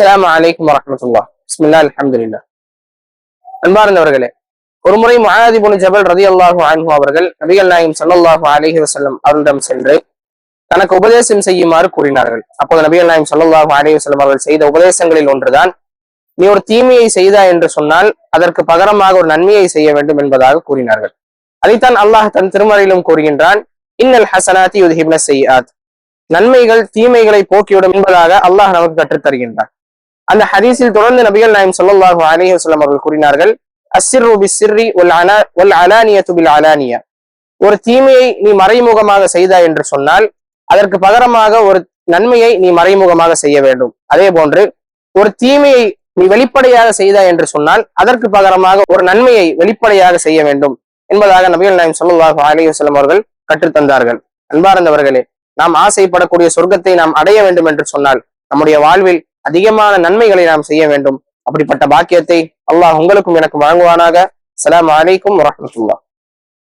அஸ்லாம் அலைக்கும் வரமத்துல்லா பிஸ்மில்லா அலமதுல்லா அன்பார்ந்தவர்களே ஒருமுறை முஆதிபுன் ஜபல் ரதியல்லாஹு ஆன்ஹு அவர்கள் நபிகள் நாயம் சல்லாஹு அலைஹி வசல்லம் அவரிடம் சென்று தனக்கு உபதேசம் செய்யுமாறு கூறினார்கள். அப்போது நபிகள் நாயம் சல்லாஹு அலைஹி வசல்லம் அவர்கள் செய்த உபதேசங்களில் ஒன்றுதான் நீ ஒரு தீமையை செய்தா என்று சொன்னால் அதற்கு பகரமாக ஒரு நன்மையை செய்ய வேண்டும் என்பதாக கூறினார்கள். அதைத்தான் அல்லாஹ் தன் திருமறையிலும் கூறுகின்றான் இன்னல் ஹசனாத்தி யுத்ஹிப்ன செய்யாத் நன்மைகள் தீமைகளை போக்கிவிடும் என்பதாக அல்லாஹ் நமக்கு கற்றுத் தருகின்றான் அந்த ஹதீஸில் தொடர்ந்து நபிகள் நாயம் சொல்லல்லாஹு அலைஹி வஸல்லம் அவர்கள் கூறினார்கள் அஸ்ஸிர்ரு பிஸ்ஸிர்ரி வல் அனா வல் அலானியத்து அலானியா ஒரு தீமையை நீ மறைமுகமாக செய்தாய் என்று சொன்னால் அதற்கு பகரமாக ஒரு நன்மையை நீ மறைமுகமாக செய்ய வேண்டும். அதே போன்று ஒரு தீமையை நீ வெளிப்படையாக செய்தாய் என்று சொன்னால் அதற்கு பகரமாக ஒரு நன்மையை வெளிப்படையாக செய்ய வேண்டும் என்பதாக நபிகள் நாயம் ஸல்லல்லாஹு அலைஹி வஸல்லம் அவர்கள் கற்றுத்தந்தார்கள் அன்பார்ந்தவர்களே நாம் ஆசைப்படக்கூடிய சொர்க்கத்தை நாம் அடைய வேண்டும் என்று சொன்னால் நம்முடைய வாழ்வில் அதிகமான நன்மைகளை நாம் செய்ய வேண்டும். அப்படிப்பட்ட பாக்கியத்தை அல்லாஹ் உங்களுக்கும் எனக்கு வழங்குவானாக. அலாம் அலைக்கும் வரஹ்மத்துல்லாஹ்.